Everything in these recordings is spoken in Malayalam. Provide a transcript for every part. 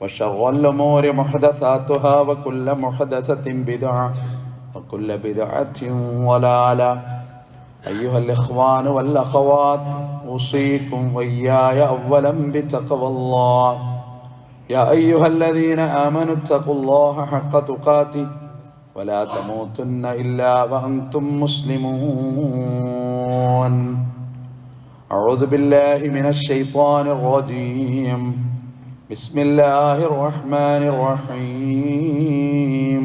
وشر الأمور محدثاتها وكل محدثة بدعة وكل بدعة ضلالة. أيها الإخوان والأخوات أوصيكم وإياي أولا بتقوى الله. يا أيها الذين آمنوا اتقوا الله حق تقاته ولا تموتن إلا وأنتم مسلمون. أعوذ بالله من الشيطان الرجيم. بسم الله الرحمن الرحيم.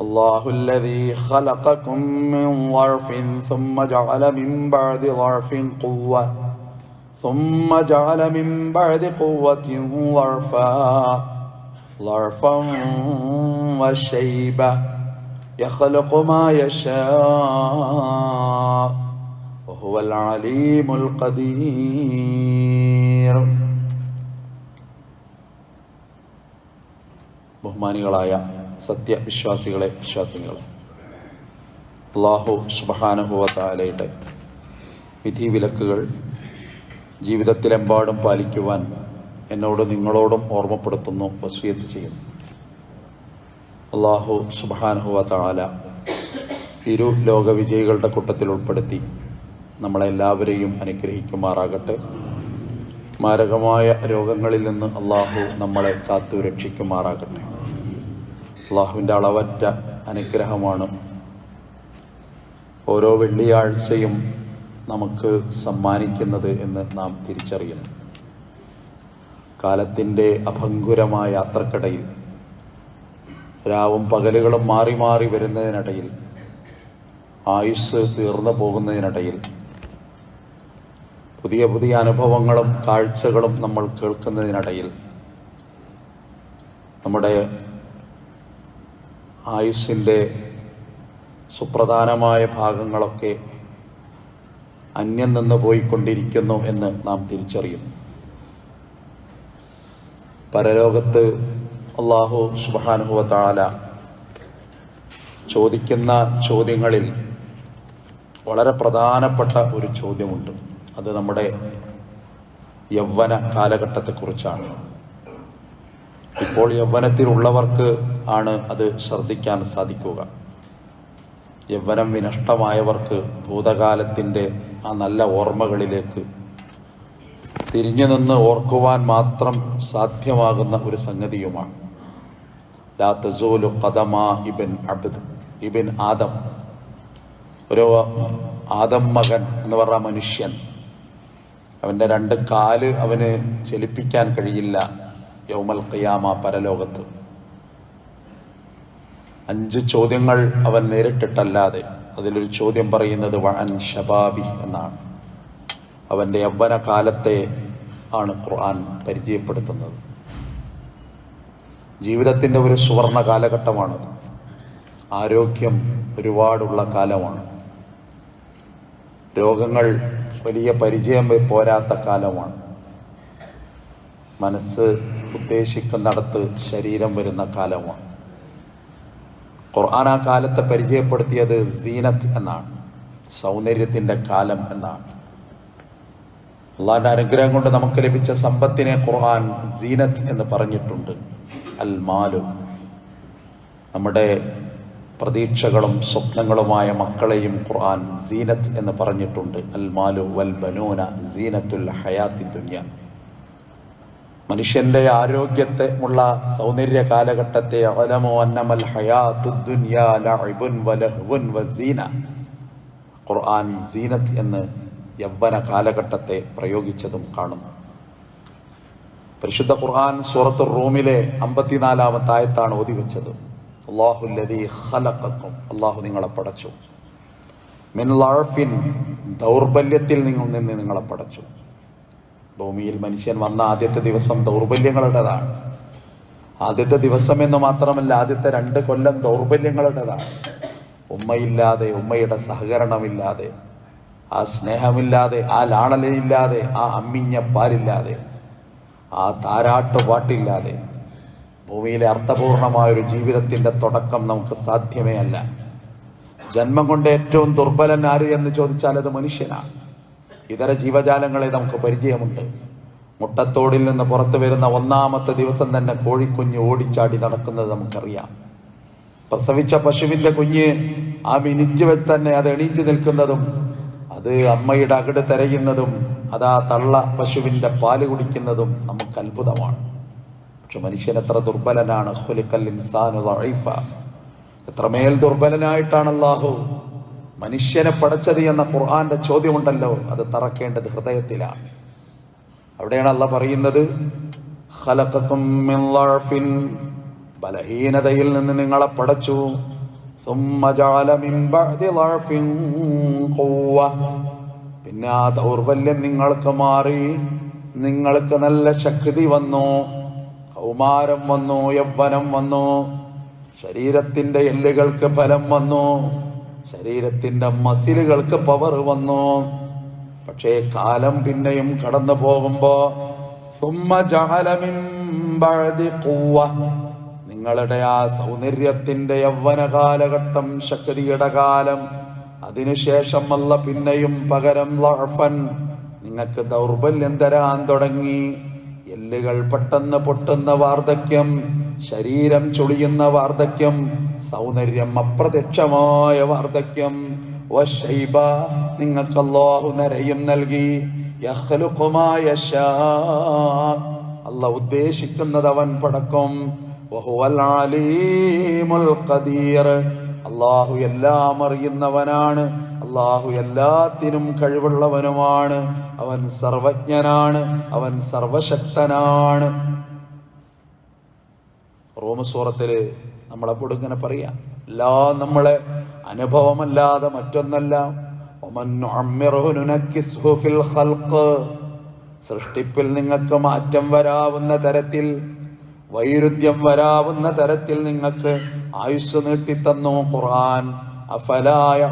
الله الذي خلقكم من ظرف ثم جعل من بعد ظرف قوة ثم جعل من بعد قوة ظرفا ظرفا وشيبة يخلق ما يشاء وهو العليم القدير. ബഹുമാനികളായ സത്യവിശ്വാസികളെ വിശ്വാസികളെ അള്ളാഹു സുബഹാനുഭവത്താലയുടെ വിധിവിലക്കുകൾ ജീവിതത്തിലെമ്പാടും പാലിക്കുവാൻ എന്നോട് നിങ്ങളോടും ഓർമ്മപ്പെടുത്തുന്നു വസ്വിയത്ത് ചെയ്യുന്നു. അള്ളാഹു സുബഹാനുഭവത്താല ഇരു ലോകവിജയികളുടെ കൂട്ടത്തിൽ ഉൾപ്പെടുത്തി നമ്മളെല്ലാവരെയും അനുഗ്രഹിക്കുമാറാകട്ടെ. മാരകമായ രോഗങ്ങളിൽ നിന്ന് അള്ളാഹു നമ്മളെ കാത്തു രക്ഷിക്കുമാറാകട്ടെ അള്ളാഹുവിന്റെ അളവറ്റ അനുഗ്രഹമാണ്. ഓരോ വെള്ളിയാഴ്ചയും നമുക്ക് സമ്മാനിക്കുന്നത് എന്ന് നാം തിരിച്ചറിയുന്നു കാലത്തിന്റെ അഭങ്കുരമായ യാത്രക്കിടയിൽ രാവും പകലുകളും മാറി മാറി വരുന്നതിനിടയിൽ ആയുസ് തീർന്നു പോകുന്നതിനിടയിൽ പുതിയ പുതിയ അനുഭവങ്ങളും കാഴ്ചകളും നമ്മൾ കേൾക്കുന്നതിനിടയിൽ നമ്മുടെ ആയുസ്സിന്റെ സുപ്രധാനമായ ഭാഗങ്ങളൊക്കെ അന്യം നിന്ന് പോയിക്കൊണ്ടിരിക്കുന്നു എന്ന് നാം തിരിച്ചറിയുന്നു. പരലോകത്ത് അള്ളാഹു സുബാനുഹുവ ചോദിക്കുന്ന ചോദ്യങ്ങളിൽ വളരെ പ്രധാനപ്പെട്ട ഒരു ചോദ്യമുണ്ട്. അത് നമ്മുടെ യൗവന കാലഘട്ടത്തെക്കുറിച്ചാണ്. ഇപ്പോൾ യൗവനത്തിലുള്ളവർക്ക് ആണ് അത് ശ്രദ്ധിക്കാൻ സാധിക്കുക. യൗവനം വിനഷ്ടമായവർക്ക് ഭൂതകാലത്തിന്റെ ആ നല്ല ഓർമ്മകളിലേക്ക് തിരിഞ്ഞു നിന്ന് ഓർക്കുവാൻ മാത്രം സാധ്യമാകുന്ന ഒരു സംഗതിയുമാണ്. ലാ തസൂലു ഖദമാ ഇബൻ അബ്ദ് ഇബൻ ആദം. ഒരു ആദം മകൻ എന്ന് പറഞ്ഞ മനുഷ്യൻ അവന്റെ രണ്ട് കാൽ അവന് ചലിപ്പിക്കാൻ കഴിയില്ല. യൗമൽ ഖിയാമ പരലോകത്ത്. അഞ്ച് ചോദ്യങ്ങൾ അവൻ നേരിട്ടിട്ടല്ലാതെ അതിലൊരു ചോദ്യം പറയുന്നത് വൻ ഷബാബി എന്നാണ്. അവന്റെ യൗവന കാലത്തെ ആണ് ഖുർആൻ പരിചയപ്പെടുത്തുന്നത്. ജീവിതത്തിന്റെ ഒരു സുവർണ കാലഘട്ടമാണ്. ആരോഗ്യം ഒരുപാടുള്ള കാലമാണ്. രോഗങ്ങൾ വലിയ പരിചയം പോരാത്ത കാലമാണ്. മനസ്സ് ഉദ്ദേശിക്കുന്നിടത്ത് ശരീരം വരുന്ന കാലമാണ്. ഖുർആൻ ആ കാലത്തെ പരിചയപ്പെടുത്തിയത് സീനത്ത് എന്നാണ്. സൗന്ദര്യത്തിന്റെ കാലം എന്നാണ്. അള്ളാഹിന്റെ അനുഗ്രഹം കൊണ്ട് നമുക്ക് ലഭിച്ച സമ്പത്തിനെ ഖുർആൻ സീനത്ത് എന്ന് പറഞ്ഞിട്ടുണ്ട്. അൽ മാലു നമ്മുടെ പ്രതീക്ഷകളും സ്വപ്നങ്ങളുമായ മക്കളെയും ഖുർആൻ സീനത്ത് എന്ന് പറഞ്ഞിട്ടുണ്ട്. അൽ മാലു വൽ ബനൂന സീനത്തുൽ ഹയാത്തി ദുന്യ. മനുഷ്യന്റെ ആരോഗ്യത്തെ ഉള്ള സൗന്ദര്യ കാലഘട്ടത്തെ അലമോ ഖുർആൻ സീനത്ത് എന്ന് യൗവന കാലഘട്ടത്തെ പ്രയോഗിച്ചതും കാണുന്നു. പരിശുദ്ധ ഖുർആൻ സൂറത്തു റൂമിലെ അമ്പത്തിനാലാമത്തെ ആയത്താണ് ഓതി വെച്ചത്. അള്ളാഹുല്ലതി അള്ളാഹു നിങ്ങളെ പടച്ചു. മിൻ ലാഫിൻ ദൗർബല്യത്തിൽ നിങ്ങൾ നിന്ന് നിങ്ങളെ പടച്ചു. ഭൂമിയിൽ മനുഷ്യൻ വന്ന ആദ്യത്തെ ദിവസം ദൗർബല്യങ്ങളുടേതാണ്. ആദ്യത്തെ ദിവസം എന്ന് മാത്രമല്ല ആദ്യത്തെ രണ്ട് കൊല്ലം ദൗർബല്യങ്ങളുടേതാണ്. ഉമ്മയില്ലാതെ ഉമ്മയുടെ സഹകരണമില്ലാതെ ആ സ്നേഹമില്ലാതെ ആ ലാളലയില്ലാതെ ആ അമ്മിഞ്ഞ പാലില്ലാതെ ആ താരാട്ടുപാട്ടില്ലാതെ ഭൂമിയിലെ അർത്ഥപൂർണമായ ഒരു ജീവിതത്തിന്റെ തുടക്കം നമുക്ക് സാധ്യമേ അല്ല. ജന്മം കൊണ്ട് ഏറ്റവും ദുർബലൻ ആര് എന്ന് ചോദിച്ചാൽ അത് മനുഷ്യനാണ്. ഇതര ജീവജാലങ്ങളെ നമുക്ക് പരിചയമുണ്ട്. മുട്ടത്തോടിൽ നിന്ന് പുറത്തു വരുന്ന ഒന്നാമത്തെ ദിവസം തന്നെ കോഴിക്കുഞ്ഞ് ഓടിച്ചാടി നടക്കുന്നത് നമുക്കറിയാം. പ്രസവിച്ച പശുവിന്റെ കുഞ്ഞ് ആ മിനിറ്റ് വെച്ച് തന്നെ അത് എണീറ്റ് നിൽക്കുന്നതും അത് അമ്മയുടെ അകട് തെരയുന്നതും അതാ തള്ള പശുവിന്റെ പാൽ കുടിക്കുന്നതും നമുക്ക് അത്ഭുതമാണ്. പക്ഷെ മനുഷ്യൻ എത്ര ദുർബലനാണ്. എത്രമേൽ ദുർബലനായിട്ടാണ് അള്ളാഹു മനുഷ്യനെ പഠിച്ചത് എന്ന ഖുർആന്റെ ചോദ്യമുണ്ടല്ലോ അത് തറക്കേണ്ടത് ഹൃദയത്തിലാണ്. അവിടെയാണ് അല്ല പറയുന്നത് ബലഹീനതയിൽ നിന്ന് നിങ്ങളെ പടച്ചു. പിന്നെ ആ ദൗർബല്യം നിങ്ങൾക്ക് മാറി നിങ്ങൾക്ക് നല്ല ശക്തി വന്നു കൗമാരം വന്നു യൗവനം വന്നു ശരീരത്തിന്റെ എല്ലുകൾക്ക് ബലം വന്നു. ശരീരത്തിന്റെ മസിലുകൾക്ക് പവർ വന്നു. പക്ഷേ കാലം പിന്നെയും കടന്നു പോകുമ്പോൾ നിങ്ങളുടെ ആ സൗന്ദര്യത്തിന്റെ യൗവന കാലഘട്ടം ശക്തിയുടെ കാലം അതിനുശേഷം അല്ല പിന്നെയും പകരം ലഹഫൻ നിങ്ങൾക്ക് ദൗർബല്യം തരാൻ തുടങ്ങി. എല്ലുകൾ പെട്ടെന്ന് പൊട്ടുന്ന വാർദ്ധക്യം ശരീരം ചൊളിയുന്ന വാർദ്ധക്യം സൗന്ദര്യം അപ്രത്യക്ഷമായ വാർദ്ധക്യം. നിങ്ങൾക്ക് അല്ലാഹു നരയും നൽകി. അല്ല ഉദ്ദേശിക്കുന്നത് അവൻ പടക്കും. അള്ളാഹു എല്ലാം അറിയുന്നവനാണ്. അള്ളാഹു എല്ലാത്തിനും കഴിവുള്ളവനുമാണ്. അവൻ സർവജ്ഞനാണ്. അവൻ സർവശക്തനാണ്. റോമസൂറത്തിൽ നമ്മളെപ്പോഴും ഇങ്ങനെ പറയാം എല്ലാം നമ്മളെ അനുഭവമല്ലാതെ മറ്റൊന്നല്ല. സൃഷ്ടിപ്പിൽ നിങ്ങൾക്ക് മാറ്റം വരാവുന്ന തരത്തിൽ വൈരുദ്ധ്യം വരാവുന്ന തരത്തിൽ നിങ്ങൾക്ക് ആയുസ് നീട്ടിത്തന്നു ഖുർആൻ. അഫലായ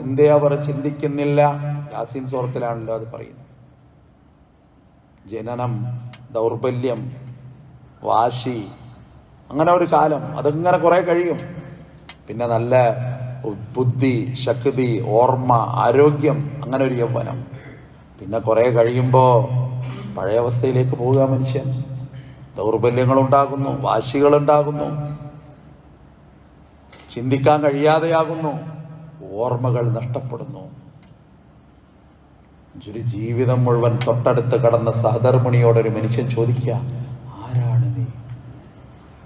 എന്തേ അവർ ചിന്തിക്കുന്നില്ല. യാസീൻ സൂറത്തിലാണല്ലോ അത് പറയുന്നത്. ജനനം ദൗർബല്യം വാശി അങ്ങനെ ഒരു കാലം. അതിങ്ങനെ കുറേ കഴിയും. പിന്നെ നല്ല ബുദ്ധി ശക്തി ഓർമ്മ ആരോഗ്യം അങ്ങനെ ഒരു യൗവനം. പിന്നെ കുറേ കഴിയുമ്പോൾ പഴയ അവസ്ഥയിലേക്ക് പോവുക മനുഷ്യൻ. വാശികൾ ഉണ്ടാകുന്നു ചിന്തിക്കാൻ കഴിയാതെയാകുന്നു. ഓർമ്മകൾ നഷ്ടപ്പെടുന്നു. ഒരു ജീവിതം മുഴുവൻ തൊട്ടടുത്ത് കടന്ന സഹധർമ്മിണിയോടൊരു മനുഷ്യൻ ചോദിക്കുക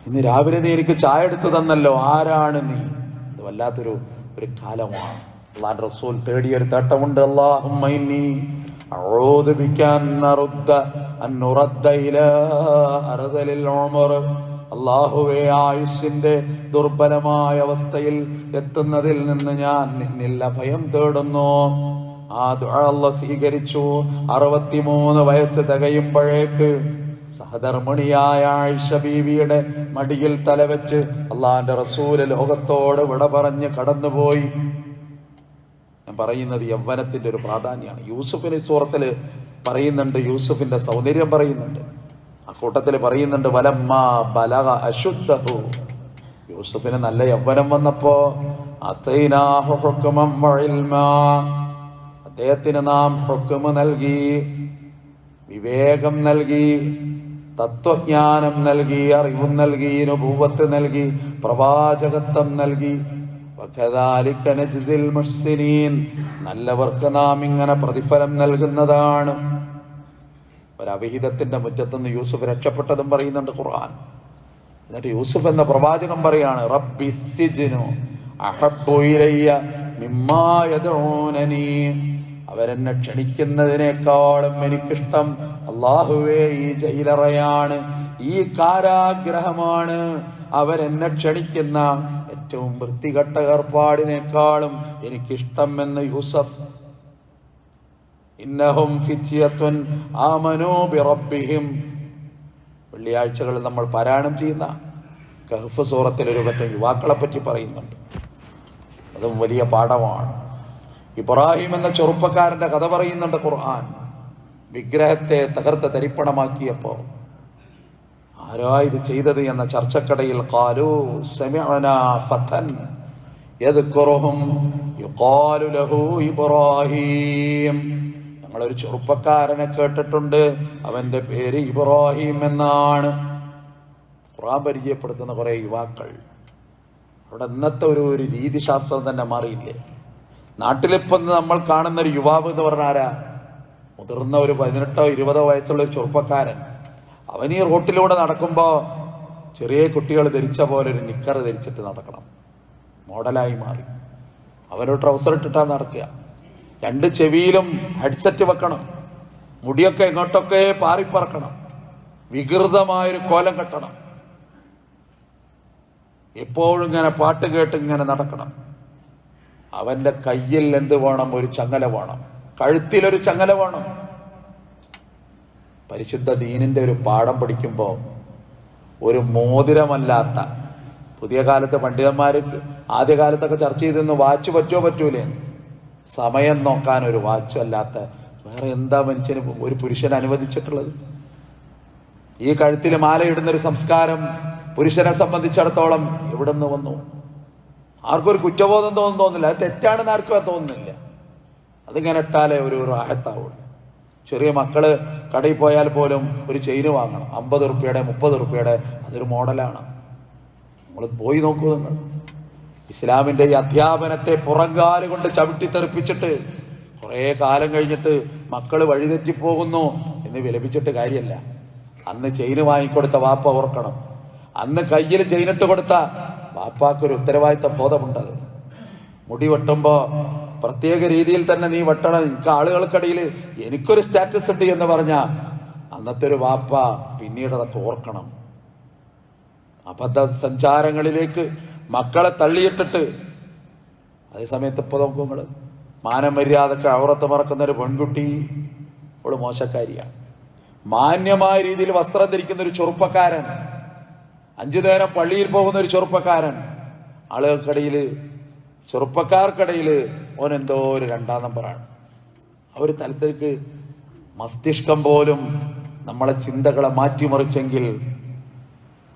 ഇന്ന് രാവിലെ നീ എനിക്ക് ചായ എടുത്തു തന്നല്ലോ. ആരാണ് നീ? ഇത് വല്ലാത്തൊരു ഒരു കാലമാണ്. അള്ളാൻ റസൂൽ തേടിയ ഒരു തട്ടമുണ്ട് അള്ളാഹുവേ ആയുഷിന്റെ ദുർബലമായ അവസ്ഥയിൽ എത്തുന്നതിൽ നിന്ന് ഞാൻ നിന്നിൽ അഭയം തേടുന്നു. ആ ദുഴ സ്വീകരിച്ചു. അറുപത്തിമൂന്ന് വയസ്സ് തികയുമ്പോഴേക്ക് സഹധർമ്മിണിയായ ആയിഷ ബീവിയുടെ മടിയിൽ തലവെച്ച് അള്ളാന്റെ റസൂൽ ലോകത്തോട് വിട പറഞ്ഞ് കടന്നുപോയി. ഞാൻ പറയുന്നത് യൗവനത്തിന്റെ ഒരു പ്രാധാന്യമാണ്. യൂസുഫിന് സൂറത്തിൽ പറയുന്നുണ്ട് യൂസുഫിന്റെ സൗന്ദര്യം പറയുന്നുണ്ട്. ആ കൂട്ടത്തിൽ പറയുന്നുണ്ട് വലമ്മ ബലക അശുദ്ധു യൂസുഫിന് നല്ല യൗവനം വന്നപ്പോ. അദ്ദേഹത്തിന് നാം ഹുക്മ നൽകി വിവേകം നൽകി. തത്വജ്ഞാനം നൽകി അറിവും നൽകി നുപൂവത്ത് നൽകി പ്രവാചകത്വം നൽകി. നല്ലവർക്ക് നാം ഇങ്ങനെ പ്രതിഫലം നൽകുന്നതാണ്. ഒരവിഹിതത്തിന്റെ മുറ്റത്തുനിന്ന് യൂസുഫ് രക്ഷപ്പെട്ടതും പറയുന്നുണ്ട് ഖുർആൻ. എന്നിട്ട് യൂസുഫ് എന്ന പ്രവാചകൻ പറയാണ് റബ്ബിസിജിനു അഹബ്ബുയിലയ്യ അഹബ്ബു ഇലയ്യ മിമ്മാ യദ്ഊനനി. അവരെന്നെ ക്ഷണിക്കുന്നതിനേക്കാളും എനിക്കിഷ്ടം അള്ളാഹുവേ ഈ ജയിലറയാണ് ഈ കാരാഗ്രഹമാണ്. അവരെന്നെ ക്ഷണിക്കുന്ന ഏറ്റവും വൃത്തികെട്ട ഏർപ്പാടിനേക്കാളും എനിക്കിഷ്ടം എന്ന് യൂസഫ്. ഇന്നഹും ഫിത്യത്തുൻ ആമനൂ ബിറബ്ബിഹിം. വെള്ളിയാഴ്ചകളിൽ നമ്മൾ പാരായണം ചെയ്യുന്ന കഹഫ് സൂറത്തിൽ ഒരു യുവാക്കളെ പറ്റി പറയുന്നുണ്ട്. അതും വലിയ പാഠമാണ്. ഇബ്രാഹിം എന്ന ചെറുപ്പക്കാരന്റെ കഥ പറയുന്നുണ്ട് ഖുർആൻ. വിഗ്രഹത്തെ തകർത്ത് തരിപ്പണമാക്കിയപ്പോ ആരാ ഇത് ചെയ്തത് എന്ന ചർച്ചക്കടയിൽ കാലു സമിഅന ലഹു ഇബ്രാഹിം. ഞങ്ങളൊരു ചെറുപ്പക്കാരനെ കേട്ടിട്ടുണ്ട്. അവന്റെ പേര് ഇബ്രാഹിം എന്നാണ്. ഖുറാൻ പരിചയപ്പെടുത്തുന്ന കുറേ യുവാക്കൾ. അവിടെ ഇന്നത്തെ ഒരു ഒരു രീതിശാസ്ത്രം തന്നെ മാറിയില്ലേ? നാട്ടിലിപ്പം നമ്മൾ കാണുന്ന ഒരു യുവാവ് എന്ന് പറഞ്ഞാൽ ആരാ? മുതിർന്ന ഒരു പതിനെട്ടോ ഇരുപതോ വയസ്സുള്ള ഒരു ചെറുപ്പക്കാരൻ. അവൻ ഈ റോട്ടിലൂടെ നടക്കുമ്പോൾ ചെറിയ കുട്ടികൾ ധരിച്ച പോലെ ഒരു നിക്കർ ധരിച്ചിട്ട് നടക്കണം. മോഡലായി മാറി. അവരൊരു ട്രൗസർ ഇട്ടിട്ടാണ് നടക്കുക. രണ്ട് ചെവിയിലും ഹെഡ്സെറ്റ് വെക്കണം. മുടിയൊക്കെ എങ്ങോട്ടൊക്കെ പാറിപ്പറക്കണം. വികൃതമായൊരു കോലം കെട്ടണം. എപ്പോഴും ഇങ്ങനെ പാട്ട് കേട്ട് ഇങ്ങനെ നടക്കണം. അവന്റെ കയ്യിൽ എന്ത് വേണം? ഒരു ചങ്ങല വേണം. കഴുത്തിലൊരു ചങ്ങല വേണം. പരിശുദ്ധ ദീനിന്റെ ഒരു പാഠം പഠിക്കുമ്പോൾ ഒരു മോതിരമല്ലാത്ത പുതിയ കാലത്ത് പണ്ഡിതന്മാർ ആദ്യകാലത്തൊക്കെ ചർച്ച ചെയ്തിരുന്നു വാച്ച് പറ്റുമോ പറ്റൂലേ? സമയം നോക്കാൻ ഒരു വാച്ചും അല്ലാത്ത വേറെ എന്താ മനുഷ്യന് ഒരു പുരുഷൻ അനുവദിച്ചിട്ടുള്ളത്? ഈ കഴുത്തിൽ മാലയിടുന്നൊരു സംസ്കാരം പുരുഷനെ സംബന്ധിച്ചിടത്തോളം എവിടെ നിന്ന് വന്നു? ആർക്കും ഒരു കുറ്റബോധം തോന്നുന്നു തോന്നില്ല. അത് തെറ്റാണെന്ന് ആർക്കും തോന്നുന്നില്ല. അതിങ്ങനെ ഇട്ടാലേ ഒരു റാഹത്താവുള്ളൂ. ചെറിയ മക്കൾ കടയിൽ പോയാൽ പോലും ഒരു ചെയിന് വാങ്ങണം. അമ്പത് റുപ്യയുടെ മുപ്പത് റുപ്യയുടെ അതൊരു മോഡലാണ്. നമ്മൾ പോയി നോക്കൂ നിങ്ങൾ. ഇസ്ലാമിന്റെ ഈ അധ്യാപനത്തെ പുറങ്കാൽ കൊണ്ട് ചവിട്ടി തെറിപ്പിച്ചിട്ട് കുറേ കാലം കഴിഞ്ഞിട്ട് മക്കൾ വഴിതെറ്റിപ്പോകുന്നു എന്ന് വിലപിച്ചിട്ട് കാര്യമല്ല അന്ന് ചെയിന് വാങ്ങിക്കൊടുത്ത വാപ്പ ഓർക്കണം. അന്ന് കയ്യിൽ ചെയിനിട്ട് കൊടുത്ത വാപ്പാക്കൊരു ഉത്തരവാദിത്ത ബോധമുണ്ടത് മുടി വെട്ടുമ്പോൾ പ്രത്യേക രീതിയിൽ തന്നെ നീ വെട്ടണം. എനിക്ക് ആളുകൾക്കിടയിൽ എനിക്കൊരു സ്റ്റാറ്റസ് ഉണ്ട് എന്ന് പറഞ്ഞ അന്നത്തെ ഒരു വാപ്പ പിന്നീട് അതൊക്കെ ഓർക്കണം. അബദ്ധ സഞ്ചാരങ്ങളിലേക്ക് മക്കളെ തള്ളിയിട്ടിട്ട് അതേ സമയത്ത് ഇപ്പോൾ നോക്കൂ നിങ്ങൾ മാനമര്യാദക്ക് അവറത്ത് മറക്കുന്ന ഒരു പെൺകുട്ടി അവൾ മോശക്കാരിയാണ്. മാന്യമായ രീതിയിൽ വസ്ത്രം ധരിക്കുന്ന ഒരു ചെറുപ്പക്കാരൻ അഞ്ചു നേരം പള്ളിയിൽ പോകുന്ന ഒരു ചെറുപ്പക്കാരൻ. ആളുകൾക്കിടയിൽ ചെറുപ്പക്കാർക്കിടയിൽ ഓൻ എന്തോ ഒരു രണ്ടാം നമ്പറാണ്. ഒരു തലത്തിലേക്ക് മസ്തിഷ്കം പോലും നമ്മളെ ചിന്തകളെ മാറ്റിമറിച്ചെങ്കിൽ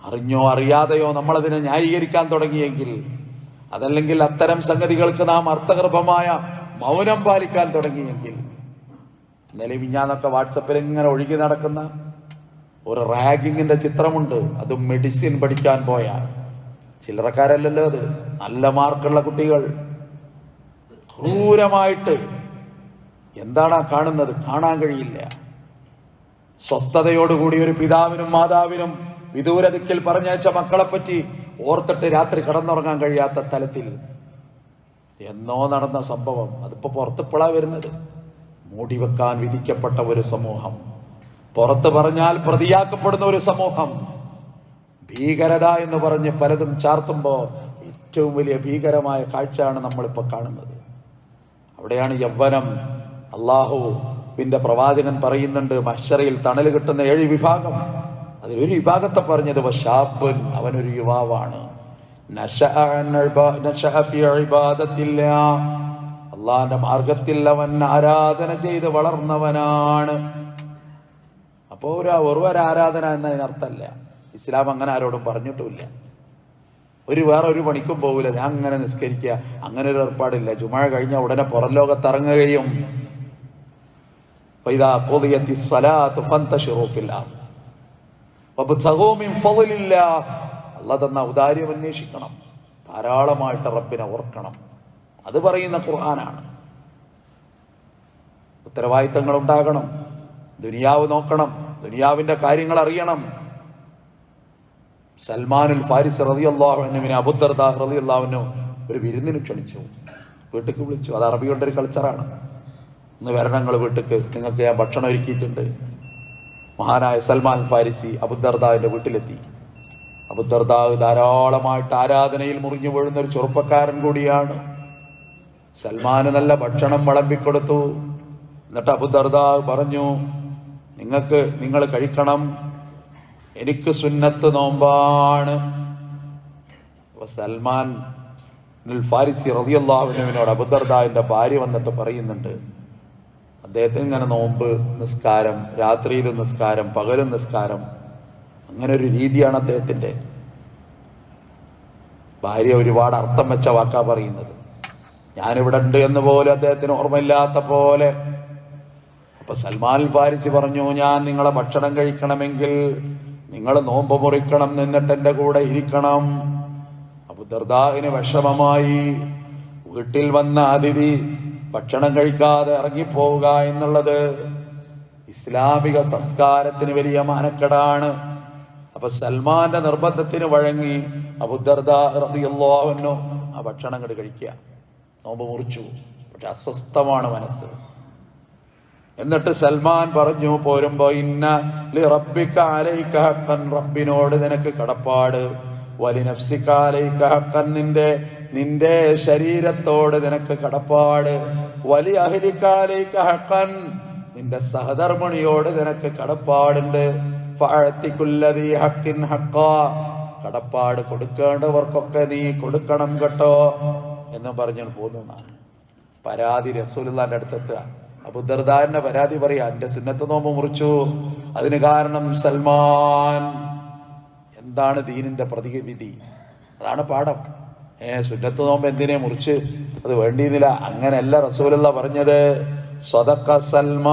അറിഞ്ഞോ അറിയാതെയോ നമ്മളതിനെ ന്യായീകരിക്കാൻ തുടങ്ങിയെങ്കിൽ അതല്ലെങ്കിൽ അത്തരം സംഗതികൾക്ക് നാം അർത്ഥഗർഭമായ മൗനം പാലിക്കാൻ തുടങ്ങിയെങ്കിൽ ഇന്നലെ മിഞ്ഞാന്നൊക്കെ വാട്സപ്പിൽ ഇങ്ങനെ ഒഴുകി നടക്കുന്ന ഒരു റാഗിങ്ങിന്റെ ചിത്രമുണ്ട്. അത് മെഡിസിൻ പഠിക്കാൻ പോയ. ചില്ലറക്കാരല്ലല്ലോ അത്. നല്ല മാർക്കുള്ള കുട്ടികൾ. ക്രൂരമായിട്ട്. എന്താണ് കാണുന്നത്? കാണാൻ കഴിയില്ല. സ്വസ്ഥതയോടുകൂടി ഒരു പിതാവിനും മാതാവിനും വിദൂരതിക്കിൽ പറഞ്ഞയച്ച മക്കളെപ്പറ്റി ഓർത്തിട്ട് രാത്രി കടന്നുറങ്ങാൻ കഴിയാത്ത തലത്തിൽ എന്നോ നടന്ന സംഭവം. അതിപ്പോ പുറത്തിപ്പോഴാ വരുന്നത്. മൂടിവെക്കാൻ വിധിക്കപ്പെട്ട ഒരു സമൂഹം. പുറത്ത് പറഞ്ഞാൽ പ്രതിയാക്കപ്പെടുന്ന ഒരു സമൂഹം. ഭീകരത എന്ന് പറഞ്ഞ് പലതും ചാർത്തുമ്പോൾ ഏറ്റവും വലിയ ഭീകരമായ കാഴ്ചയാണ് നമ്മളിപ്പോൾ കാണുന്നത്. അവിടെയാണ് യൗവനം. അള്ളാഹുവിന്റെ പ്രവാചകൻ പറയുന്നുണ്ട് മഷറയിൽ തണൽ കിട്ടുന്ന ഏഴ് വിഭാഗം. അതിലൊരു വിഭാഗത്തെ പറഞ്ഞത് ഷാബുൻ. അവനൊരു യുവാവാണ്. അള്ളാഹിന്റെ മാർഗത്തിൽ അവൻ ആരാധന ചെയ്ത് വളർന്നവനാണ്. അപ്പോ ഒരു വെറും ഒരു ആരാധന എന്നതിനർത്ഥമല്ല ഇസ്ലാം അങ്ങനെ ആരോടും പറഞ്ഞിട്ടുമില്ല ഒരു വേറെ ഒരു പണിക്കും പോകില്ല ഞാൻ അങ്ങനെ നിസ്കരിക്കുക അങ്ങനെ ഒരു ഏർപ്പാടില്ല ജുമഴ കഴിഞ്ഞ ഉടനെ പുറം ലോകത്തിറങ്ങുകയും فإذا قضيت الصلاة فانتشروا في الأرض وابتغوا من فضل الله അല്ല തന്ന ഔദാര്യം അന്വേഷിക്കണം ധാരാളമായിട്ട് റബ്ബിനെ ഓർക്കണം അത് പറയുന്ന ഖുർആനാണ് ഉത്തരവാദിത്തങ്ങൾ ഉണ്ടാകണം ദുനിയാവ് നോക്കണം ദുനിയാവിന്റെ കാര്യങ്ങൾ അറിയണം. സൽമാനുൽ ഫാരിസ് റതി അള്ളാഹുവിനെ അബുദർദാ റതി അള്ളാഹുവിനു ഒരു വിരുന്നിന് ക്ഷണിച്ചു. വീട്ടിക്ക് വിളിച്ചു. അത് അറബികളുടെ ഒരു കൾച്ചറാണ് ഇന്ന് വരണങ്ങൾ വീട്ടിക്ക്. നിങ്ങൾക്ക് ഞാൻ ഭക്ഷണം ഒരുക്കിയിട്ടുണ്ട്. മഹാനായ സൽമാൻ ഫാരിസി അബുദർദാവിന്റെ വീട്ടിലെത്തി. അബുദർദാവ് ധാരാളമായിട്ട് ആരാധനയിൽ മുറിഞ്ഞു വീഴുന്ന ഒരു ചെറുപ്പക്കാരൻ കൂടിയാണ്. സൽമാന് നല്ല ഭക്ഷണം വിളമ്പിക്കൊടുത്തു. എന്നിട്ട് അബുദർദാവ് പറഞ്ഞു നിങ്ങൾക്ക് നിങ്ങൾ കഴിക്കണം. എനിക്ക് സുന്നത്ത് നോമ്പാണ്. സൽമാൻ ഫാരിസി റസിയല്ലാവിനോട് അബുദർദാവിന്റെ ഭാര്യ വന്നിട്ട് പറയുന്നുണ്ട്. അദ്ദേഹത്തിന് ഇങ്ങനെ നോമ്പ് നിസ്കാരം രാത്രിയിലും നിസ്കാരം പകലും നിസ്കാരം അങ്ങനെ ഒരു രീതിയാണ് അദ്ദേഹത്തിന്റെ. ഭാര്യ ഒരുപാട് അർത്ഥം വെച്ച വാക്കാ പറയുന്നത്. ഞാനിവിടെ ഉണ്ട് എന്ന് പോലെ അദ്ദേഹത്തിന് ഓർമ്മയില്ലാത്ത പോലെ അപ്പൊ സൽമാൻ ഫാരിസി പറഞ്ഞു ഞാൻ നിങ്ങളെ ഭക്ഷണം കഴിക്കണമെങ്കിൽ നിങ്ങൾ നോമ്പ് മുറിക്കണം നിന്നിട്ട് എന്റെ കൂടെ ഇരിക്കണം. അപ്പൊ ദർദാഹിന് വിഷമമായി വീട്ടിൽ വന്ന അതിഥി ഭക്ഷണം കഴിക്കാതെ ഇറങ്ങിപ്പോവുക എന്നുള്ളത് ഇസ്ലാമിക സംസ്കാരത്തിന് വലിയ മാനക്കെടാണ്. അപ്പൊ സൽമാന്റെ നിർബന്ധത്തിന് വഴങ്ങി അബുദർദാഹുന്നു ആ ഭക്ഷണം കണ്ട് കഴിക്കുക. നോമ്പ് മുറിച്ചു. പക്ഷെ അസ്വസ്ഥമാണ് മനസ്സ്. എന്നിട്ട് സൽമാൻ പറഞ്ഞു പോരുമ്പോ ഇന്ന ലി റബ്ബിക അലൈക ഹഖൻ റബ്ബിനോട് നിനക്ക് കടപ്പാട്. വലി നഫ്സിക അലൈക ഹഖൻ നിന്റെ നിന്റെ ശരീരത്തോട് നിനക്ക് കടപ്പാട്. വലി അഹ്ലിക അലൈക ഹഖൻ നിന്റെ സഹധർമ്മിണിയോട് നിനക്ക് കടപ്പാടുണ്ട്. ഫഴത്തിക്കുല്ലതി ഹഖിൻ ഹഖാ കടപ്പാട് കൊടുക്കേണ്ടവർക്കൊക്കെ നീ കൊടുക്കണം കേട്ടോ. എന്ന് പറഞ്ഞു പോന്നു പരാതി റസൂലുള്ളാന്റെ അടുത്തെത്തുക. അബുദർദാന്റെ പരാതി പറയാ എന്റെ സുന്നത്ത് നോമ്പ് മുറിച്ചു. അതിന് കാരണം സൽമാൻ. എന്താണ് ദീനിന്റെ പ്രതിവിധി? അതാണ് പാഠം. ഏ സുന്നത്ത് നോമ്പ് എന്തിനെ മുറിച്ച്? അത് വേണ്ടിയിരുന്നില്ല അങ്ങനെയല്ല റസൂലുള്ള പറഞ്ഞത്. സ്വതക്ക സൽമാൻ.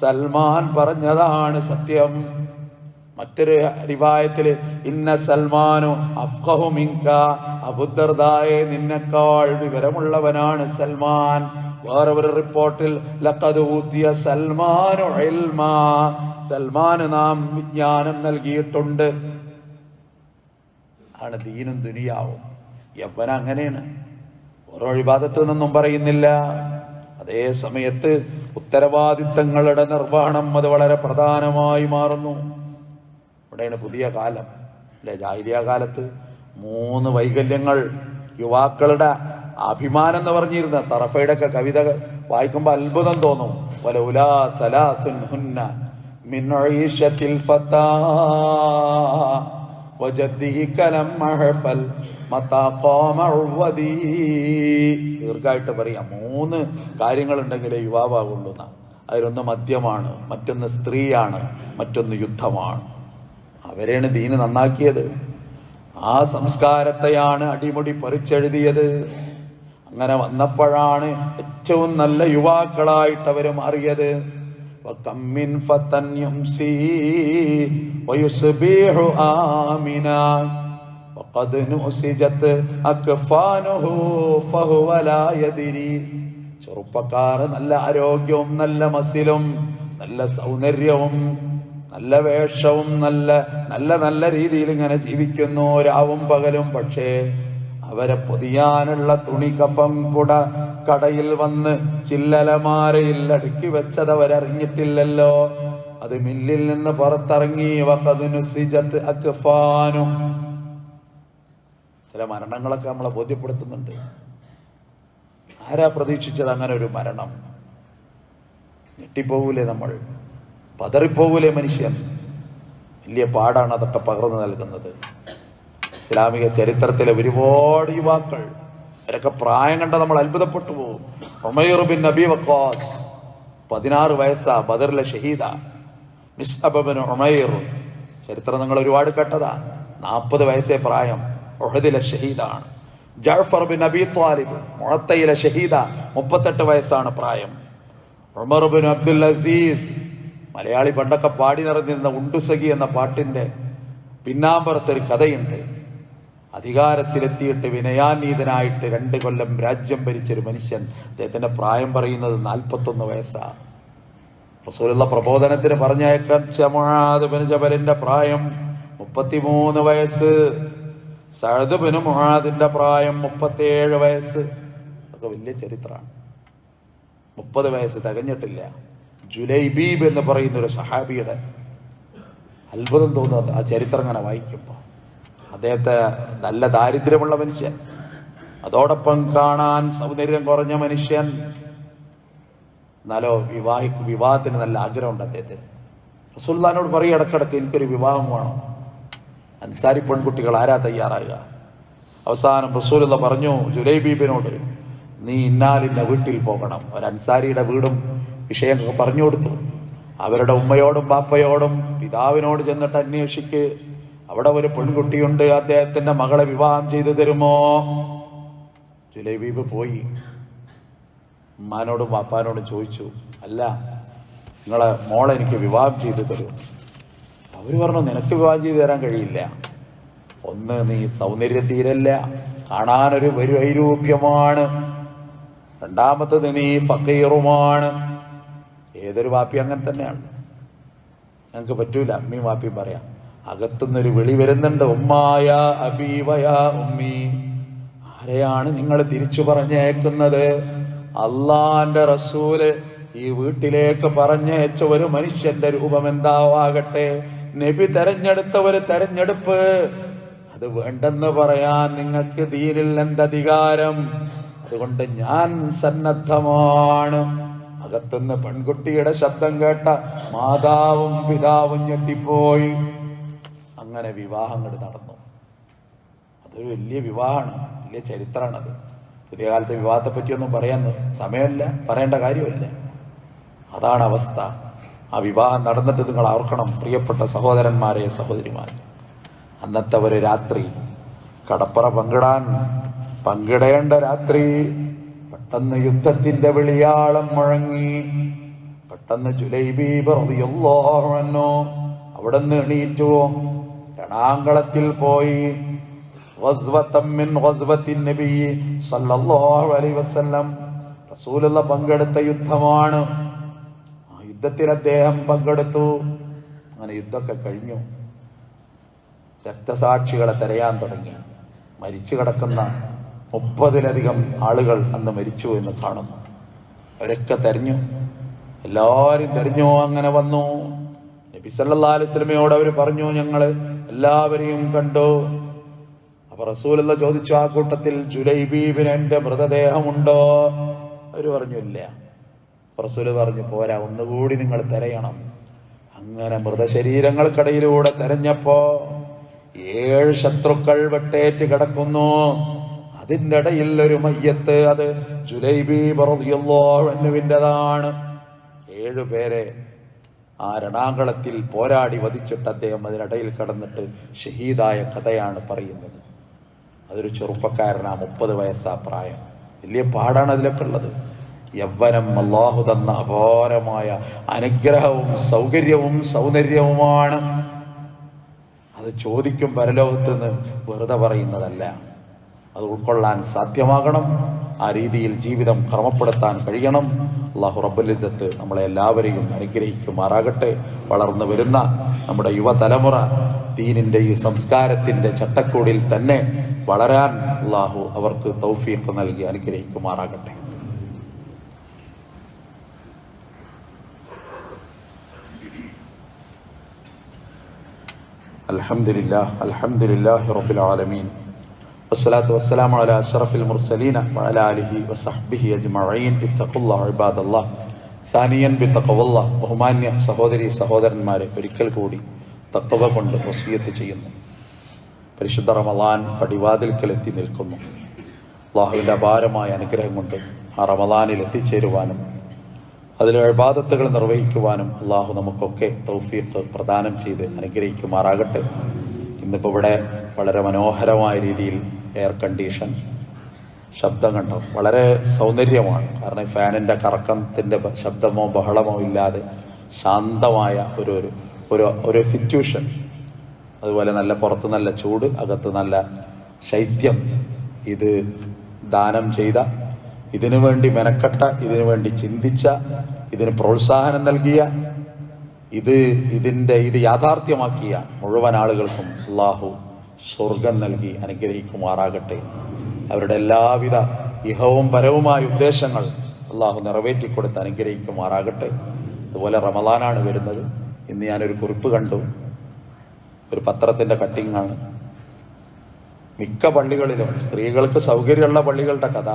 സൽമാൻ പറഞ്ഞതാണ് സത്യം. മറ്റൊരു റിവായത്തിൽ ഇന്ന സൽമാനു അഫ്ഖഹു മിങ്ക അബുദർദായെ നിന്നെക്കാൾ വിവരമുള്ളവനാണ് സൽമാൻ. വേറെ ഒരു റിപ്പോർട്ടിൽ ലക്കതൂത്തിയ സൽമാനു ഇൽമാ. സൽമാന് നാം വിജ്ഞാനം നൽകിയിട്ടുണ്ട്. ആണ് ദീനും ദുനിയാവും. യവന അങ്ങനെയാണ്. ഓരോ വിവാദത്തിൽ നിന്നും പറയുന്നില്ല. അതേ സമയത്ത് ഉത്തരവാദിത്തങ്ങളുടെ നിർവഹണം അത് വളരെ പ്രധാനമായി മാറുന്നു. ഇവിടെയാണ് പുതിയ കാലം. അല്ലെ? ജാഹിരിയ കാലത്ത് മൂന്ന് വൈകല്യങ്ങൾ യുവാക്കളുടെ അഭിമാനം എന്ന് പറഞ്ഞിരുന്ന തറഫയുടെ ഒക്കെ കവിത വായിക്കുമ്പോൾ അത്ഭുതം തോന്നും. വലൗലാ സലാസുൻ പറയാം. മൂന്ന് കാര്യങ്ങളുണ്ടെങ്കിലേ യുവാവാകുള്ളൂ അതിലൊന്ന് മദ്യമാണ് മറ്റൊന്ന് സ്ത്രീയാണ് മറ്റൊന്ന് യുദ്ധമാണ്. അവരെയാണ് ദീന് നന്നാക്കിയത്. ആ സംസ്കാരത്തെയാണ് അടിമുടി പറിച്ചെഴുതിയത്. അങ്ങനെ വന്നപ്പോഴാണ് ഏറ്റവും നല്ല യുവാക്കളായിട്ട് അവർ മാറിയത്. ചെറുപ്പക്കാർ നല്ല ആരോഗ്യവും നല്ല മസിലും നല്ല സൗന്ദര്യവും നല്ല വേഷവും നല്ല നല്ല നല്ല രീതിയിൽ ഇങ്ങനെ ജീവിക്കുന്നു. രാവും പകലും. പക്ഷേ അവരെ പൊതിയാനുള്ള തുണി കഫം പുട കടയിൽ വന്ന് ചില്ലലമാരയിൽ അടുക്കി വെച്ചത് അവരറിഞ്ഞിട്ടില്ലല്ലോ. അത് മില്ലിൽ നിന്ന് പുറത്തിറങ്ങി. സിജത്ത് അക്ഫാനു ചില മരണങ്ങളൊക്കെ നമ്മളെ ബോധ്യപ്പെടുത്തുന്നുണ്ട്. ആരാ പ്രതീക്ഷിച്ചത് അങ്ങനെ ഒരു മരണം? ഞെട്ടിപ്പോവൂലേ നമ്മൾ? പതറിപ്പോകൂലേ മനുഷ്യൻ. വലിയ പാടാണ് അതൊക്കെ പകർന്നു നൽകുന്നത്. ഇസ്ലാമിക ചരിത്രത്തിലെ ഒരുപാട് യുവാക്കൾ അവരൊക്കെ പ്രായം കണ്ട നമ്മൾ അത്ഭുതപ്പെട്ടു പോകും. ബിൻ നബി വക്കോസ് പതിനാറ് വയസ്സാ ബദറിലെ ഷഹീദ. മിസ് ഉമൈർ ചരിത്രം നിങ്ങൾ ഒരുപാട് കേട്ടതാ. നാൽപ്പത് വയസ്സേ പ്രായം ഒഹദിലെ ഷഹീദാണ്. ജാഫർ ബിൻ നബി ത്വാലിബ് മുഴത്തയിലെ ഷഹീദ മുപ്പത്തെട്ട് വയസ്സാണ് പ്രായം. Umar bin Abdul Aziz Malayali പണ്ടൊക്കെ പാടി നിറഞ്ഞിരുന്ന ഉണ്ടുസഖി എന്ന പാട്ടിന്റെ പിന്നാമ്പുറത്തൊരു കഥയുണ്ട്. അധികാരത്തിലെത്തിയിട്ട് വിനയാനീതനായിട്ട് രണ്ട് കൊല്ലം രാജ്യം ഭരിച്ചൊരു മനുഷ്യൻ. അദ്ദേഹത്തിന്റെ പ്രായം പറയുന്നത് നാൽപ്പത്തൊന്ന് വയസ്സാ. റസൂലുള്ള പ്രബോധനത്തിന് പറഞ്ഞേക്കാൻ ചമുആദ് ബിൻ ജബലിന്റെ പ്രായം മുപ്പത്തിമൂന്ന് വയസ്സ്. സഅദ് ബിൻ മുആദിന്റെ പ്രായം മുപ്പത്തിയേഴ് വയസ്സ്. അതൊക്കെ വലിയ ചരിത്രമാണ് മുപ്പത് വയസ്സ് തികഞ്ഞിട്ടില്ല. ജുലൈബീബ് എന്ന് പറയുന്ന ഒരു സഹാബിയുടെ അത്ഭുതം തോന്നുന്നത് ആ ചരിത്രം അങ്ങനെ വായിക്കുമ്പോൾ അദ്ദേഹത്തെ നല്ല ദാരിദ്ര്യമുള്ള മനുഷ്യൻ. അതോടൊപ്പം കാണാൻ സൗന്ദര്യം കുറഞ്ഞ മനുഷ്യൻ. എന്നാലോ വിവാഹ വിവാഹത്തിന് നല്ല ആഗ്രഹമുണ്ട് അദ്ദേഹത്തിന്. റസൂല്ലാനോട് പറയും ഇടക്കിടക്ക് എനിക്കൊരു വിവാഹം വേണം. അൻസാരി പെൺകുട്ടികൾ ആരാ തയ്യാറാകുക? അവസാനം റസൂലുള്ള പറഞ്ഞു ജുലൈബീബിനോട് നീ ഇന്നാലിന്റെ വീട്ടിൽ പോകണം. ഒരു അൻസാരിയുടെ വീടും വിഷയമൊക്കെ പറഞ്ഞു കൊടുത്തു. അവരുടെ ഉമ്മയോടും പാപ്പയോടും പിതാവിനോട് ചെന്നിട്ട് അന്വേഷിക്ക്. അവിടെ ഒരു പെൺകുട്ടിയുണ്ട് അദ്ദേഹത്തിന്റെ മകളെ വിവാഹം ചെയ്തു തരുമോ? ജുലൈബീബ് പോയി. ഉമ്മാനോടും വാപ്പാനോടും ചോദിച്ചു അല്ല നിങ്ങളെ മോളെ എനിക്ക് വിവാഹം ചെയ്തു തരും. അവർ പറഞ്ഞു നിനക്ക് വിവാഹം ചെയ്തു തരാൻ കഴിയില്ല. ഒന്ന് നീ സൗന്ദര്യം തീരല്ല. കാണാനൊരു വൈരൂപ്യമാണ്. രണ്ടാമത്തത് നീ ഫക്കീറുമാണ്. ഏതൊരു വാപ്പി അങ്ങനെ തന്നെയാണ്. ഞങ്ങൾക്ക് പറ്റൂല അമ്മയും വാപ്പിയും പറയാം. അകത്തുനിന്നൊരു വിളി വരുന്നുണ്ട് ഉമ്മായ അബീവയ ഉമ്മി. ആരെയാണ് നിങ്ങൾ തിരിച്ചു പറഞ്ഞേക്കുന്നത്? അള്ളാന്റെ റസൂൽ ഈ വീട്ടിലേക്ക് പറഞ്ഞയച്ച ഒരു മനുഷ്യന്റെ രൂപം എന്താവാകട്ടെ? നബി തെരഞ്ഞെടുത്ത ഒരു തെരഞ്ഞെടുപ്പ്. അത് വേണ്ടെന്ന് പറയാൻ നിങ്ങൾക്ക് ദീനിൽ എന്തധികാരം അതുകൊണ്ട് ഞാൻ സന്നദ്ധമാണ്. അകത്തുനിന്ന് പെൺകുട്ടിയുടെ ശബ്ദം കേട്ട മാതാവും പിതാവും ഞെട്ടിപ്പോയി. അങ്ങനെ വിവാഹങ്ങൾ നടന്നു. അതൊരു വലിയ വിവാഹമാണ് വലിയ ചരിത്രമാണത് പുതിയ കാലത്തെ വിവാഹത്തെ പറ്റിയൊന്നും പറയാൻ സമയമല്ല പറയേണ്ട കാര്യമല്ല. അതാണ് അവസ്ഥ. ആ വിവാഹം നടന്നിട്ട് നിങ്ങൾ ഓർക്കണം പ്രിയപ്പെട്ട സഹോദരന്മാരെ സഹോദരിമാരെ. അന്നത്തെ ഒരു രാത്രി കടപ്പുറ പങ്കിടാൻ പങ്കിടേണ്ട രാത്രി പെട്ടെന്ന് യുദ്ധത്തിന്റെ വിളിയാളം മുഴങ്ങി. പെട്ടെന്ന് ജുലൈബീബിയോ അവിടെ നിന്ന് എണീറ്റു. രണാങ്കളത്തിൽ പോയി. റസൂലുള്ള പങ്കെടുത്ത യുദ്ധമാണ്. ആ യുദ്ധത്തിൽ അദ്ദേഹം പങ്കെടുത്തു. അങ്ങനെ യുദ്ധമൊക്കെ കഴിഞ്ഞു. രക്തസാക്ഷികളെ തിരയാൻ തുടങ്ങി. മരിച്ചു കിടക്കുന്ന മുപ്പതിലധികം ആളുകൾ അന്ന് മരിച്ചു എന്ന് കാണുന്നു. അവരൊക്കെ തെരഞ്ഞു. എല്ലാവരും തെരഞ്ഞു അങ്ങനെ വന്നു. നബി സല്ലാ അലൈഹി വസല്ലമയോട് അവർ പറഞ്ഞു ഞങ്ങൾ എല്ലാവരെയും കണ്ടു. അപ്പൊ റസൂലുള്ള ചോദിച്ചു ആ കൂട്ടത്തിൽ ജുലൈബീബിന് എന്റെ മൃതദേഹമുണ്ടോ? അവർ പറഞ്ഞു ഇല്ല. റസൂൽ പറഞ്ഞു പോരാ ഒന്നുകൂടി നിങ്ങൾ തിരയണം. അങ്ങനെ മൃതശരീരങ്ങൾക്കിടയിലൂടെ തെരഞ്ഞപ്പോ ഏഴ് ശത്രുക്കൾ വെട്ടേറ്റ് കിടക്കുന്നു. അതിന്റെ ഇടയിൽ ഒരു മയ്യത്ത് അത് ജുലൈബി പറഞ്ഞുവിന്റെതാണ് ഏഴു പേരെ ആ രണാങ്കളത്തിൽ പോരാടി വധിച്ചിട്ട് അദ്ദേഹം അതിനിടയിൽ കടന്നിട്ട് ഷഹീദായ കഥയാണ് പറയുന്നത്. അതൊരു ചെറുപ്പക്കാരനാ മുപ്പത് വയസ്സാ പ്രായം. വലിയ പാടാണ് അതിലൊക്കെ ഉള്ളത്. യൗവനം അള്ളാഹു തന്ന അപാരമായ അനുഗ്രഹവും സൗകര്യവും സൗന്ദര്യവുമാണ്. അത് ചോദിക്കും പരലോകത്ത് നിന്ന് വെറുതെ പറയുന്നതല്ല. അത് ഉൾക്കൊള്ളാൻ സാധ്യമാകണം ആ രീതിയിൽ ജീവിതം ക്രമപ്പെടുത്താൻ കഴിയണം അള്ളാഹു റബ്ബുലിസത്ത് നമ്മളെ എല്ലാവരെയും അനുഗ്രഹിക്കുമാറാകട്ടെ വളർന്നു വരുന്ന നമ്മുടെ യുവതലമുറ ദീനിൻ്റെ ഈ സംസ്കാരത്തിൻ്റെ ചട്ടക്കൂടിൽ തന്നെ വളരാൻ അള്ളാഹു അവർക്ക് തൗഫീഖ് നൽകി അനുഗ്രഹിക്കുമാറാകട്ടെ الحمد لله الحمد لله رب العالمين വസ്സലാത്തു വസ്സലാം അല അഷറഫിൽ മുർസലീന വഅല അലിഹി വസഹ്ബിഹി الله ഇത്തഖുല്ലാഹ് ഇബാദല്ലാഹ് സാനിയൻ ബി തഖവല്ലാഹ് ബഹുമാന്യ സഹോദരി സഹോദരന്മാരെ ഒരിക്കൽ കൂടി തഖവ കൊണ്ട് വസിയത്ത് ചെയ്യുന്നു. പരിശുദ്ധ റമദാൻ പടിവാതിൽക്കൽ എത്തി നിൽക്കുന്നു. അള്ളാഹുവിന്റെ അപാരമായ അനുഗ്രഹം കൊണ്ട് ആ റമലാനിൽ എത്തിച്ചേരുവാനും അതിലെ ഇബാദത്തുകൾ നിർവഹിക്കുവാനും അള്ളാഹു നമുക്കൊക്കെ തൗഫീഖ് പ്രദാനം ചെയ്ത് അനുഗ്രഹിക്കുമാറാകട്ടെ. ഇന്നിപ്പോൾ ഇവിടെ വളരെ മനോഹരമായ രീതിയിൽ എയർ കണ്ടീഷൻ ശബ്ദം കണ്ടോ? വളരെ സൗന്ദര്യമാണ്. കാരണം ഫാനിന്റെ കറക്കത്തിന്റെ ശബ്ദമോ ബഹളമോ ഇല്ലാതെ ശാന്തമായ ഒരു ഒരു ഒരു ഒരു സിറ്റുവേഷൻ. അതുപോലെ നല്ല പുറത്ത് നല്ല ചൂട് അകത്ത് നല്ല ശൈത്യം. ഇത് ദാനം ചെയ്ത ഇതിനു വേണ്ടി മെനക്കെട്ട ഇതിനു വേണ്ടി ചിന്തിച്ച ഇതിന് പ്രോത്സാഹനം നൽകിയ ഇത് ഇതിന്റെ ഇത് യാഥാർത്ഥ്യമാക്കിയ മുഴുവൻ ആളുകൾക്കും അള്ളാഹു സ്വർഗം നൽകി അനുഗ്രഹിക്കുമാറാകട്ടെ. അവരുടെ എല്ലാവിധ ഇഹവും പരവുമായ ഉദ്ദേശങ്ങൾ അള്ളാഹു നിറവേറ്റി നിറവേറ്റിക്കൊടുത്ത് അനുഗ്രഹിക്കുമാറാകട്ടെ. അതുപോലെ റമദാനാണ് വരുന്നത്. ഇന്ന് ഞാനൊരു കുറിപ്പ് കണ്ടു. ഒരു പത്രത്തിന്റെ കട്ടിങ്ങാണ്. മിക്ക പള്ളികളിലും സ്ത്രീകൾക്ക് സൗകര്യമുള്ള പള്ളികളുടെ കഥ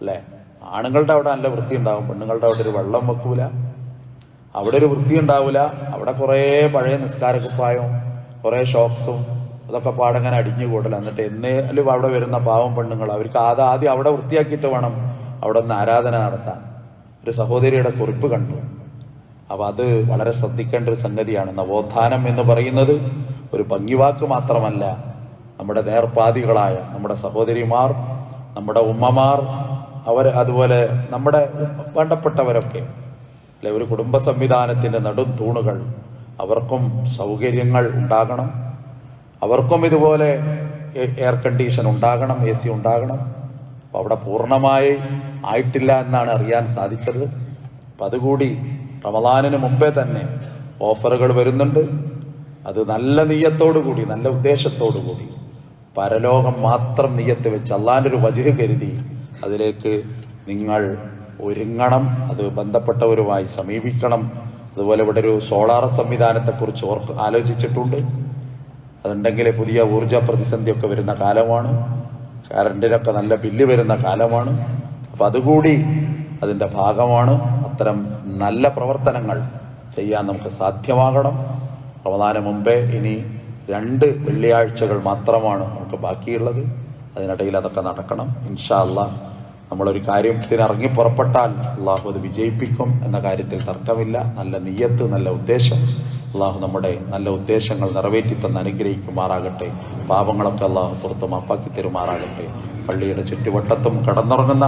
അല്ലേ? ആണുങ്ങളുടെ അവിടെ നല്ല വൃത്തി ഉണ്ടാവും പെണ്ണുങ്ങളുടെ അവിടെ ഒരു വെള്ളം വെക്കൂല. അവിടെ ഒരു വൃത്തി ഉണ്ടാവില്ല അവിടെ കുറേ പഴയ നിസ്കാരക്കുപ്പായവും കുറേ ഷോക്സും അതൊക്കെ പാടങ്ങനെ അടിഞ്ഞു കൂടല എന്നിട്ട് എന്നേലും അവിടെ വരുന്ന പാവം പെണ്ണുങ്ങൾ അവർക്ക് അത് ആദ്യം അവിടെ വൃത്തിയാക്കിയിട്ട് വേണം അവിടെ ഒന്ന് ആരാധന നടത്താൻ. ഒരു സഹോദരിയുടെ കുറിപ്പ് കണ്ടു. അപ്പോൾ അത് വളരെ ശ്രദ്ധിക്കേണ്ട ഒരു സംഗതിയാണ്. നവോത്ഥാനം എന്ന് പറയുന്നത് ഒരു ഭംഗിവാക്ക് മാത്രമല്ല നമ്മുടെ നേർപ്പാതികളായ നമ്മുടെ സഹോദരിമാർ നമ്മുടെ ഉമ്മമാർ അവർ അതുപോലെ നമ്മുടെ വേണ്ടപ്പെട്ടവരൊക്കെ അല്ലെ ഒരു കുടുംബ സംവിധാനത്തിന്റെ നടും തൂണുകൾ അവർക്കും സൗകര്യങ്ങൾ ഉണ്ടാകണം. അവർക്കും ഇതുപോലെ എയർ കണ്ടീഷൻ ഉണ്ടാകണം എ സി ഉണ്ടാകണം. അപ്പോൾ അവിടെ പൂർണമായി ആയിട്ടില്ല എന്നാണ് അറിയാൻ സാധിച്ചത്. അപ്പം അതുകൂടി റമദാനിന് മുമ്പേ തന്നെ ഓഫറുകൾ വരുന്നുണ്ട്. അത് നല്ല നീയത്തോടു കൂടി നല്ല ഉദ്ദേശത്തോടു കൂടി. പരലോകം മാത്രം നീയത്ത് വെച്ച് അള്ളാന്റെ ഒരു വജുഹ് കരുതി അതിലേക്ക് നിങ്ങൾ ഒരുങ്ങണം അത് ബന്ധപ്പെട്ടവരുമായി സമീപിക്കണം. അതുപോലെ ഇവിടെ ഒരു സോളാർ സംവിധാനത്തെക്കുറിച്ച് ഓർക്ക് ആലോചിച്ചിട്ടുണ്ട്. അതുണ്ടെങ്കിൽ പുതിയ ഊർജ പ്രതിസന്ധിയൊക്കെ വരുന്ന കാലമാണ്. കറണ്ടിനൊക്കെ നല്ല ബില്ല് വരുന്ന കാലമാണ്. അപ്പം അതുകൂടി അതിന്റെ ഭാഗമാണ് അത്തരം നല്ല പ്രവർത്തനങ്ങൾ ചെയ്യാൻ നമുക്ക് സാധ്യമാകണം. റമദാന് മുമ്പേ ഇനി രണ്ട് വെള്ളിയാഴ്ചകൾ മാത്രമാണ് നമുക്ക് ബാക്കിയുള്ളത്. അതിനിടയിൽ അതൊക്കെ നടക്കണം. ഇൻഷാ നമ്മളൊരു കാര്യത്തിന് ഇറങ്ങി പുറപ്പെട്ടാൽ അള്ളാഹു അത് വിജയിപ്പിക്കും എന്ന കാര്യത്തിൽ തർക്കമില്ല. നല്ല നീയത്ത് നല്ല ഉദ്ദേശം. അള്ളാഹു നമ്മുടെ നല്ല ഉദ്ദേശങ്ങൾ നിറവേറ്റി തന്ന് അനുഗ്രഹിക്കുമാറാകട്ടെ. പാപങ്ങളൊക്കെ അള്ളാഹു പുറത്ത് മാപ്പാക്കി തരുമാറാകട്ടെ. പള്ളിയുടെ ചുറ്റുവട്ടത്തും കടന്നുറങ്ങുന്ന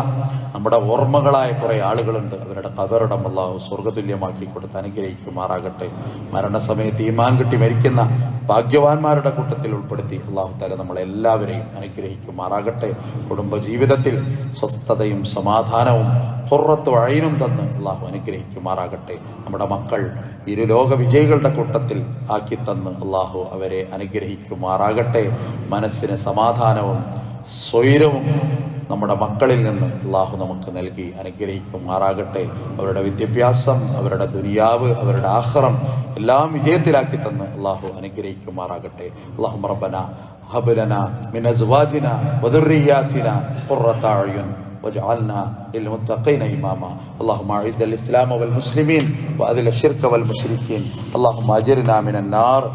നമ്മുടെ ഓർമ്മകളായ കുറേ ആളുകളുണ്ട്. അവരുടെ കബറിടം അള്ളാഹു സ്വർഗതുല്യമാക്കി കൊടുത്ത് അനുഗ്രഹിക്കുമാറാകട്ടെ. മരണസമയത്ത് ഈമാൻ കിട്ടി മരിക്കുന്ന ഭാഗ്യവാന്മാരുടെ കൂട്ടത്തിൽ ഉൾപ്പെടുത്തി അള്ളാഹു താല നമ്മളെല്ലാവരെയും അനുഗ്രഹിക്കുമാറാകട്ടെ. കുടുംബജീവിതത്തിൽ സ്വസ്ഥതയും സമാധാനവും പുറത്തു അഴയിനും തന്ന് അള്ളാഹു അനുഗ്രഹിക്കുമാറാകട്ടെ. നമ്മുടെ മക്കൾ ഇരുലോക വിജയികളുടെ കൂട്ടത്തിൽ ആക്കി തന്ന് അള്ളാഹു അവരെ അനുഗ്രഹിക്കുമാറാകട്ടെ. മനസ്സിന് സമാധാനവും സ്വൈരവും നമ്മുടെ മക്കളിൽ നിന്ന് അള്ളാഹു നമുക്ക് നൽകി അനുഗ്രഹിക്കുമാറാകട്ടെ അവരുടെ വിദ്യാഭ്യാസം അവരുടെ ദുനിയാവ് അവരുടെ ആഹ്റം എല്ലാം വിജയത്തിലാക്കി തന്ന് അള്ളാഹു അനുഗ്രഹിക്കുമാറാകട്ടെ അള്ളാഹു റബ്ബന هب لنا من ازواجنا وذرياتنا قرة اعين واجعلنا للمتقين اماما اللهم اعز الاسلام والمسلمين واذل الشرك والمشركين اللهم اجرنا من النار